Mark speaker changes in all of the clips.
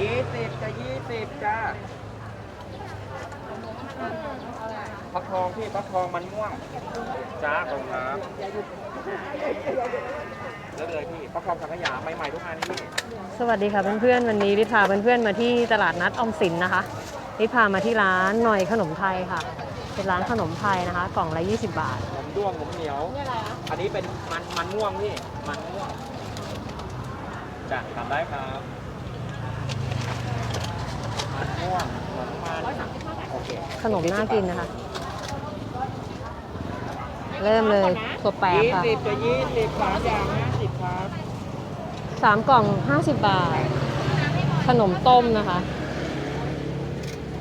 Speaker 1: ยี่สิบจะยี่สิบจ้าฟักทองพี่ฟักทองมันม่วง จ้าขอบคุณครับเลือกเลยพี่ฟักทองสังขยาใหม่ๆทุกอันพี่
Speaker 2: สวัสดีค่ะเพื่อนๆวันนี้ริพาเพื่อนๆมาที่ตลาดนัดออมสินนะคะริพามาที่ร้านหน่อยขนมไทยค่ะ เป็นร้านขนมไทยนะคะ กล่องละ 20 บาท
Speaker 1: ผมด้วงผมเหนียวอันนี้เป็นมันมันม่วงพี่มันม่วงจ้ะทำได้ครับ มันม่วงมันมันโอเค
Speaker 2: ขนมน่ากินนะคะ เริ่มเลยตัวแปร
Speaker 1: ยี่
Speaker 2: ค่ะ
Speaker 1: สิบจะยี่สิบสามอย่างห้าสิบครับ
Speaker 2: สามกล่อง50บาท ขนมต้มนะคะ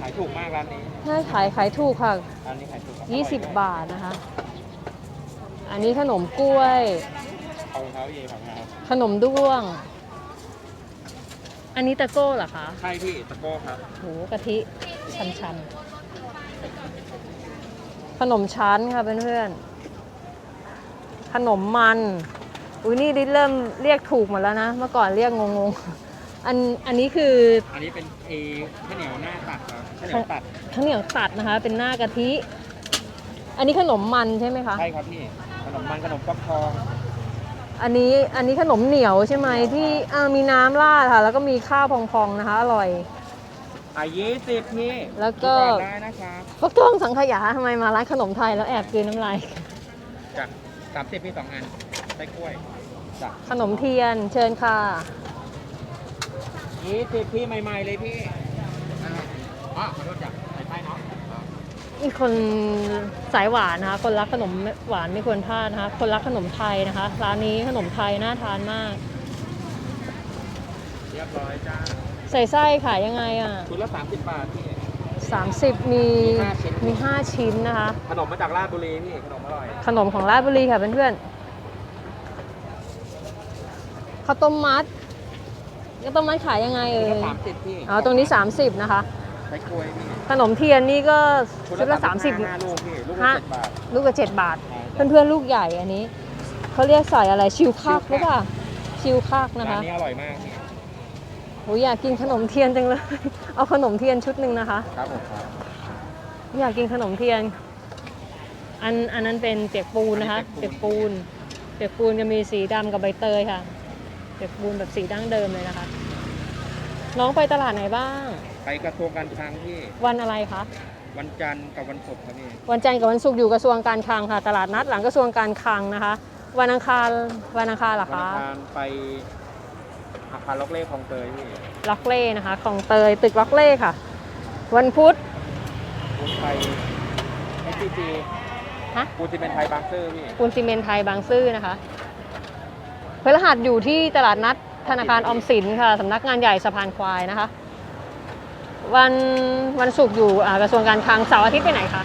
Speaker 1: ขายถูกมากร้านนี้
Speaker 2: น่าขายขายถูกค่ะ
Speaker 1: ร้านนี้ขายถูกครับ
Speaker 2: 20บาทนะคะ อันนี้ขนมกล้วย
Speaker 1: เอาเท้าเย่ของเรา
Speaker 2: ขนมด้วง อันนี้ตะโก้เหรอคะ
Speaker 1: ใช่พี่ตะโก้ครับ
Speaker 2: โหกะทิชันๆ ขนมชั้นค่ะเพื่อนๆ ขนมมัน อุ้ยนี่ดิเริ่มเรียกถูกหมดแล้วนะ เมื่อก่อนเรียกงงๆ อันอันนี้คือ
Speaker 1: อันนี้เป็นเอข้าวเหนียวหน้าตัดครับข้าวเหนียวตัด
Speaker 2: ข้าวเหนียวตัดนะคะ เป็นหน้ากะทิ อันนี้ขนมมันใช่ไหมคะ
Speaker 1: ใช่ครับพี่ ขนมมันขนมฟักทอง
Speaker 2: อันนี้อันนี้ขนมเหนียวใช่ไหมที่อ่ามีน้ำราดค่ะ แล้วก็มีข้าวพองๆนะคะ อร่อย
Speaker 1: อะยี่สิบพี่
Speaker 2: แล้วก็
Speaker 1: ดูอนได้นะครับ
Speaker 2: ฟักทองสังขยาทำไมมาร้านขนมไทยแล้วแอบกลืนน้ำลาย
Speaker 1: จ้ะสามสิบพี่สองอันไส้กล้วยจ้ะ
Speaker 2: ขนมเทียนเชิญค่ะ
Speaker 1: ยี่สิบพี่ใหม่ ๆ เลยพี่อ่าอ๋อขอโทษจ้ะใส่ไส้เนาะอ่า
Speaker 2: มีคนสายหวานนะคะ คนรักขนมหวานไม่ควรพลาดนะคะ คนรักขนมไทยนะคะร้านนี้ขนมไทยน่าทานมาก
Speaker 1: เรียบร้อยจ้า
Speaker 2: ใส่ไส้ขายยังไงอะ
Speaker 1: ชุดละสามสิบบาทพี่
Speaker 2: 30 มี
Speaker 1: มีห้าชิ้น
Speaker 2: มี 5 ชิ้นนะคะ
Speaker 1: ขนมมาจากราชบุรีพี่ ขนมอร่อย
Speaker 2: ขนมของราชบุรีค่ะเพื่อนๆข้าวต้มมัดข้าวต้มมัดขายยังไง
Speaker 1: ชุ
Speaker 2: เอ่
Speaker 1: ดละ
Speaker 2: ย
Speaker 1: สามสิบพี่
Speaker 2: อ๋อตรงนี้ 30 นะคะ
Speaker 1: ไส้กล้วยพี่
Speaker 2: ขนมเทียนนี่ก็ชุดละ
Speaker 1: ห้า
Speaker 2: 30
Speaker 1: ลูกพี่ลูก
Speaker 2: ห้า
Speaker 1: ละเจ็ดบาท
Speaker 2: ลูกละ7บาท
Speaker 1: ใช่จ้ะ
Speaker 2: เพื่อนๆลูกใหญ่อันนี้เขาเรียกใส่อะไรชิวคักหรือเปล่าชิวคักนะ
Speaker 1: ร้าน
Speaker 2: คะ
Speaker 1: นี้อร่อยมากพี่
Speaker 2: โหอยากกินขนมเทียนจังเลย เอาขนมเทียนชุดหนึ่งนะคะ
Speaker 1: ครับผมครับ
Speaker 2: อยากกินขนมเทียน อันอันนั้นเป็นเปียกปูนนะคะ เปียกปูน เปียกปูนจะมีสีดำกับใบเตยค่ะ เปียกปูนแบบสีดั้งเดิมเลยนะคะ น้องไปตลาดไหนบ้าง
Speaker 1: ไปกระทรวงการคลังพี่
Speaker 2: วันอะไรคะ
Speaker 1: วันจันทร์กับวันศุกร์ครับพี่
Speaker 2: วันจันทร์กับวันศุกร์อยู่กระทรวงการคลังค่ะ ตลาดนัดหลังกระทรวงการคลังนะคะ วันอังคารวันอังคารเหรอ
Speaker 1: วัน
Speaker 2: คะ
Speaker 1: อังคารไป อาคารล็อกเล่คลองเตยพี่
Speaker 2: ล็อกเล่นะคะของเตยตึกล็อกเล่ค่ะ วันพุธ
Speaker 1: คุณไปเอสซีจี
Speaker 2: ฮะ
Speaker 1: ปูนซีเมนต์ไทยบางซื่อพี่
Speaker 2: ปูนซีเมนต์ไทยบางซื่อนะคะพฤหัสอยู่ที่ตลาดนัดธนาคารออมสินค่ะสำนักงานใหญ่สะพานควายนะคะ วันวันศุกร์อยู่อ่ากระทรวงการคลังเสาร์อาทิตย์ไปไหนคะ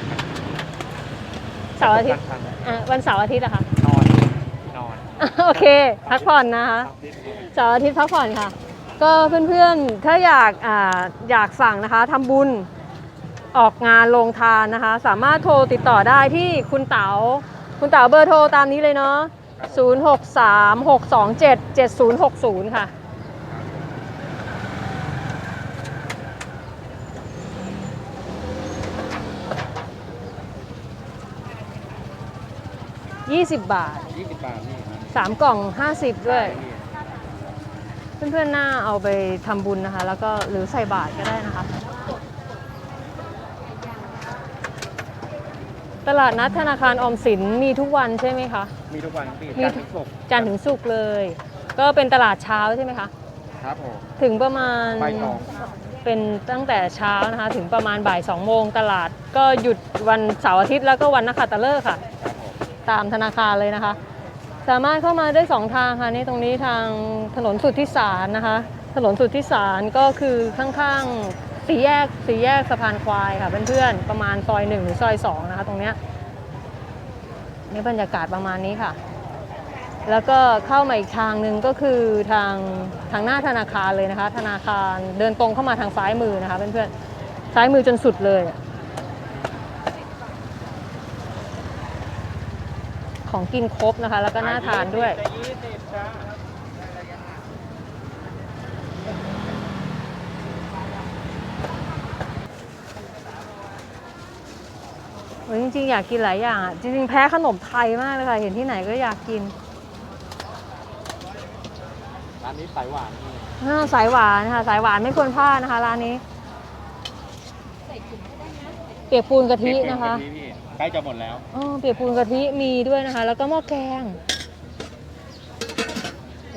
Speaker 2: เสาร์อาทิตย์
Speaker 1: กรคลัง
Speaker 2: อะวันเสาร์อาทิตย์อะคะ
Speaker 1: นอนนอน
Speaker 2: โอเค พักผ่อนนะคะ
Speaker 1: ครับพี่
Speaker 2: เสาร์อาทิตย์พักผ่อนค่ะ ก็เพื่อนๆ ถ้าอยากอาอยากสั่งนะคะทำบุญออกงานโรงทานนะคะ สามารถโทรติดต่อได้ที่คุณเต๋าคุณเต๋าเบอร์โทรตามนี้เลยเนาะ0636277060 ค่ะ 20 บาท
Speaker 1: ยี่สิบบาท พี่
Speaker 2: 3กล่อง50ด้วย
Speaker 1: ใช่พี่
Speaker 2: เพื่อนๆน่าเอาไปทำบุญนะคะ แล้วก็หรือใส่บาตรก็ได้นะคะ ตลาดนัดธนาคารออมสินมีทุกวันใช่ไหมคะ
Speaker 1: มีทุกวันพี่
Speaker 2: มี
Speaker 1: จันทร์ถึงศุกร์
Speaker 2: จันทร์ถึงศุกร์เลย ก็เป็นตลาดเช้าใช่ไหมคะ
Speaker 1: ครับผม
Speaker 2: ถึงประมาณ
Speaker 1: บ่ายสอง
Speaker 2: เป็นตั้งแต่เช้านะคะ ถึงประมาณบ่าย2โมงตลาดก็หยุดวันเสาร์อาทิตย์แล้วก็วันนักขัตฤกษ์ค่ะ
Speaker 1: ครับผม
Speaker 2: ตามธนาคารเลยนะคะ สามารถเข้ามาได้สองทางค่ะนี่ตรงนี้ทางถนนสุทธิสารนะคะ ถนนสุทธิสารก็คือข้างๆสี่แยกสี่แยกสะพานควายค่ะเพื่อนๆประมาณซอยหนึ่งหรือซอยสองนะคะ ตรงเนี้ยนี่บรรยากาศประมาณนี้ค่ะ แล้วก็เข้ามาอีกทางหนึ่งก็คือทางทางหน้าธนาคารเลยนะคะ ธนาคารเดินตรงเข้ามาทางซ้ายมือนะคะเพื่อนๆซ้ายมือจนสุดเลย ของกินครบนะคะ แล้วก็น่าทานด้วย
Speaker 1: จ
Speaker 2: ริงๆ อยากกินหลายอย่างอะ จริง ๆ แพ้ขนมไทยมากเลยค่ะ เห็นที่ไหนก็อยากกิน
Speaker 1: ร้านนี้สายหวาน
Speaker 2: สายหวานค่ะ สายหวานไม่ควรพลาดนะคะ ร้านนี้ เปียกปูนกะทินะคะ
Speaker 1: ใกล้จะหมดแล้ว
Speaker 2: อ๋อเปียกปูนกะทิมีด้วยนะคะ แล้วก็หม้อแกง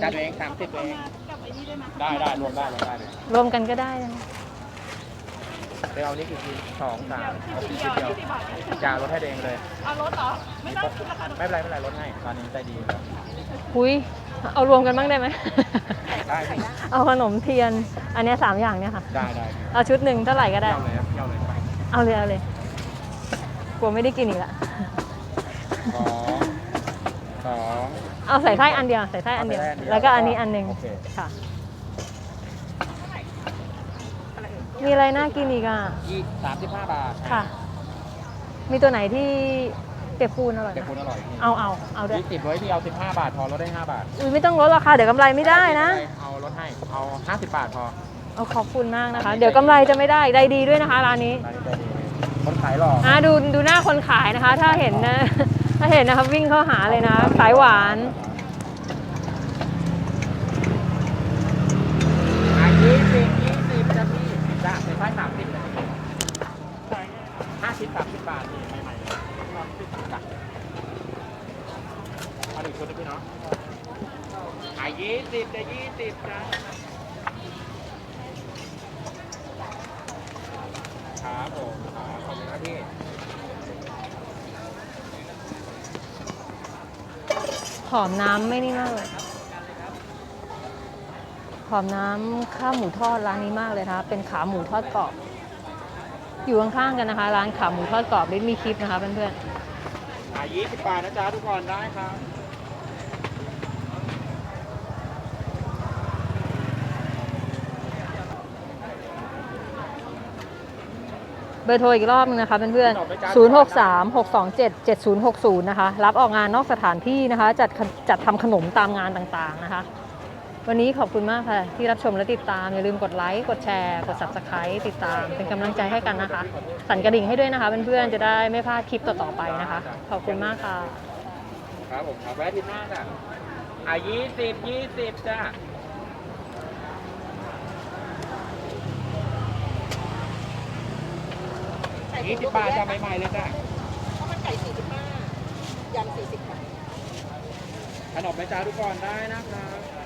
Speaker 1: จัดเองสามสิบเองได้ได้รวมได้รวมได้เลย
Speaker 2: รวมกันก็ได้นะคะ
Speaker 1: เดี๋ยวเอานี่กี่ชิ้นสองสามเอาชิ้นเดียวจ่ารถให้เองเลย
Speaker 3: เอารถเหรอ ไม่ต้องคิดราคา
Speaker 1: ไม่เป็นไรไม่เป็นไรลดให้ตอนนี้ใจดีอยู่แล้ว
Speaker 2: หุยเอารวมกันบ้างได้ไหม
Speaker 1: ได้สิ
Speaker 2: เอาขนมเทียน อันเนี้ยสามอย่างเนี่ยค่ะ
Speaker 1: ได้ได้
Speaker 2: เอาชุดหนึ่งเท่าไหร่ก็ได้
Speaker 1: เที่ยวเลยครับเที่ยวเลยไป
Speaker 2: เอาเลยเอาเลยก ลัวไม่ได้กินอีกละ
Speaker 1: สองสอง
Speaker 2: เอาใส่ไส้อันเดียวใส่ไส้อันเดียว
Speaker 1: เอาใส่ไส้อันเดียว
Speaker 2: แล้วก็อันนี้อันหนึ่ง
Speaker 1: โอเค
Speaker 2: ค่ะ มีอะไรน่ากินอีกอะ
Speaker 1: ยี่สามสิบห้าบาท
Speaker 2: ค่ะ มีตัวไหนที่เปียกปูนอร่อย
Speaker 1: เด็ก
Speaker 2: ไหม
Speaker 1: คุณอร่อยพี่
Speaker 2: เอาเอาเอาด้วย
Speaker 1: ยี่สิบไว้ที่เอาสิบห้าบาทพอลดได้ห้าบาท
Speaker 2: อุ้ยไม่ต้องลดราคาเดี๋ยวกำไรไม่ได้นะ
Speaker 1: เอาลดให้เอาห้าสิบบาทพอ
Speaker 2: เอาขอบคุณมากนะคะ เดี๋ยวกำไรจะไม่ได้ได้ดีด้วยนะคะร้านนี้
Speaker 1: ร้านนี้ใจดี คนขายหล่อ
Speaker 2: อ่าดูดูหน้าคนขายนะคะ ถ้าเห็นนะ ถ้าเห็นนะครับวิ่งเข้าหาเลยนะสายหวาน
Speaker 1: อะยี่สิบยี่สิบจะพี่จ้าเป็นไส้สามสิบนะห้าสิบสามสิบบาทนี่ใหม่ๆเลยจ้ะเอาหนึ่งชุดนะพี่เนาะอะยี่สิบจะยี่สิบจ้าครับผม ครับขอบคุณครับพี่
Speaker 2: หอมน้ำไม่นี่มากเลยหอมน้ำข้าวหมูทอดร้านนี้มากเลยนะคะเป็นขาหมูทอดกรอบ อยู่ข้างๆกันนะคะ ร้านขาหมูทอดกรอบลิศมีคลิปนะคะเพื่อน
Speaker 1: อะยี่สิบบาทนะจ๊ะทุกคนได้ครับ
Speaker 2: เบอร์โทรอีกรอบนึงนะคะเพื่อนๆ 0 6 3 6 2 7 7 0 6 0 นะคะ รับออกงานนอกสถานที่นะคะ จัดจัดทำขนมตามงานต่างๆนะคะ วันนี้ขอบคุณมากค่ะ ที่รับชมและติดตาม อย่าลืมกดไลค์ กดแชร์ กด subscribe ติดตาม เป็นกำลังใจให้กันนะคะ สั่นกระดิ่งให้ด้วยนะคะเพื่อนๆ จะได้ไม่พลาดคลิปต่อๆไปนะคะ ขอบคุณมากค่ะ
Speaker 1: ครับผมครับแวะที่หน้าจ้ะอะยี่สิบยี่สิบจ้ะ ยี่สิบบาทจะใหม่ๆเลยจ้ะ
Speaker 3: ข้าวมันไก่45ยำ40บาท
Speaker 1: ขนมไปจ้าทุกคนได้นะครับ